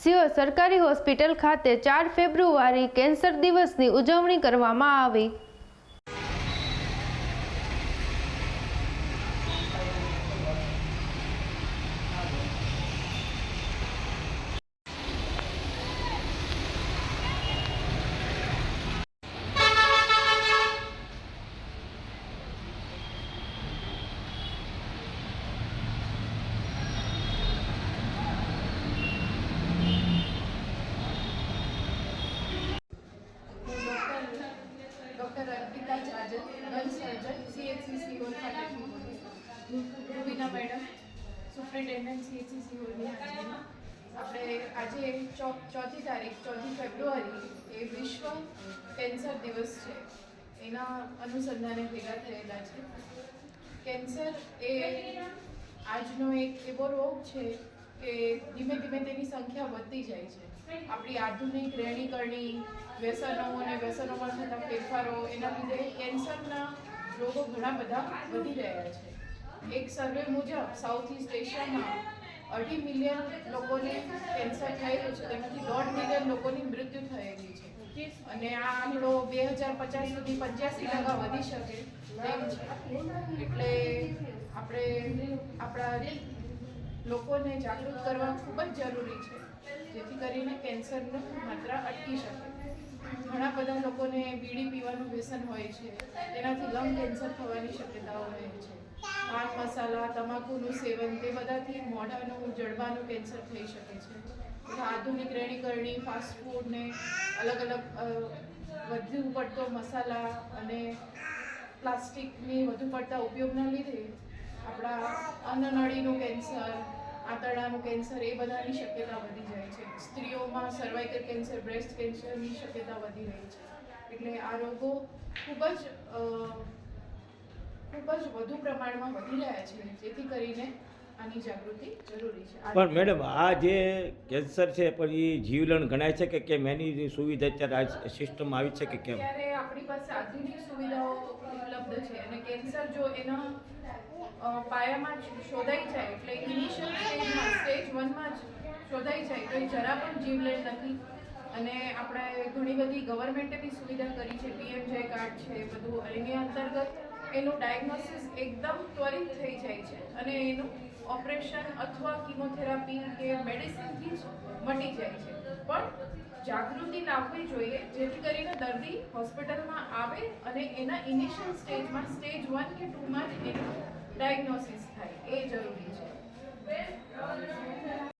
સિયોર સરકારી હોસ્પિટલ ખાતે ચાર ફેબ્રુઆરી કેન્સર દિવસની ઉજવણી કરવામાં આવી. મેડમ. સુપ્રિન્ટેન્ડન્ટ સીએચસી હાજરીમાં આપણે આજે ચોથી તારીખ, ચોથી ફેબ્રુઆરી એ વિશ્વ કેન્સર દિવસ છે. એના અનુસંધાને ભેગા થયેલા છે. કેન્સર એ આજનો એક એવો રોગ છે કે ધીમે ધીમે તેની સંખ્યા વધતી જાય છે. આપણી આધુનિક રહેણીકરણી, વ્યસનો અને વ્યસનોમાં થતા ફેરફારો એના લીધે કેન્સરના રોગો ઘણા બધા વધી રહ્યા છે. એક સર્વે મુજબ સાઉથ ઇસ્ટ એશિયામાં અઢી મિલિયન લોકોને કેન્સર થયેલું છે. તેમાંથી દોઢ મિલિયન લોકોની મૃત્યુ થયેલી છે. અને આ આંકડો બે હજાર પચાસ સુધી પંચ્યાસી ટકા વધી શકે તેમ છે. એટલે આપણે આપણા લોકોને જાગૃત કરવા ખૂબ જ જરૂરી છે. જેથી કરીને કેન્સરનું માત્રા અટકી શકે. ઘણા બધા લોકોને બીડી પીવાનું વ્યસન હોય છે. તેનાથી લંગ કેન્સર થવાની શક્યતાઓ રહે છે. પાન મસાલા, તમાકુનું સેવન તે બધાથી મોઢાનું, જડબાનું કેન્સર થઈ શકે છે. આધુનિક રહેણીકરણી ફાસ્ટફૂડ ને અલગ અલગ વધુ પડતો મસાલા અને પ્લાસ્ટિકની વધુ પડતા ઉપયોગના લીધે આપણા અન્નનળીનું કેન્સર આંતરડાનું કેન્સર એ બધાની શક્યતા વધી જાય છે. સ્ત્રીઓમાં સર્વાઇકલ કેન્સર બ્રેસ્ટ કેન્સરની શક્યતા વધી રહી છે. એટલે આ રોગો ખૂબ જ ખૂબ જ વધુ પ્રમાણમાં વધી રહ્યા છે. જેથી કરીને આની જાગૃતિ જરૂરી છે. પણ મેડમ આ જે કેન્સર છે પણ એ જીવલણ ગણાય છે કે કેમ? એની સુવિધા અત્યારે આ સિસ્ટમ આવી છે કે કેમ? અત્યારે આપણી પાસે આધુનિક સુવિધાઓ ઉપલબ્ધ છે. અને કેન્સર જો એના પાયામાં જ શોધાઈ જાય એટલે ઇનિશિયલ સ્ટેજમાં સ્ટેજ વનમાં જ શોધાઈ જાય તો એ જરા પણ જીવલેણ નથી. અને આપણે ઘણી બધી ગવર્મેન્ટે બી સુવિધા કરી છે પીએમજે કાર્ડ છે, બધું. એની અંતર્ગત એનું ડાયગ્નોસિસ એકદમ ત્વરિત થઈ જાય છે. અને એનું ઓપરેશન અથવા કિમોથેરાપી કે મેડિસિનથી જ મટી જાય છે. પણ જાગૃતિ લાવવી જોઈએ, જેથી કરીને દર્દી હોસ્પિટલમાં આવે અને એના ઇનિશિયલ સ્ટેજમાં સ્ટેજ વન કે ટુમાં જ એનું ડાયગ્નોસિસ થાય એ જરૂરી છે.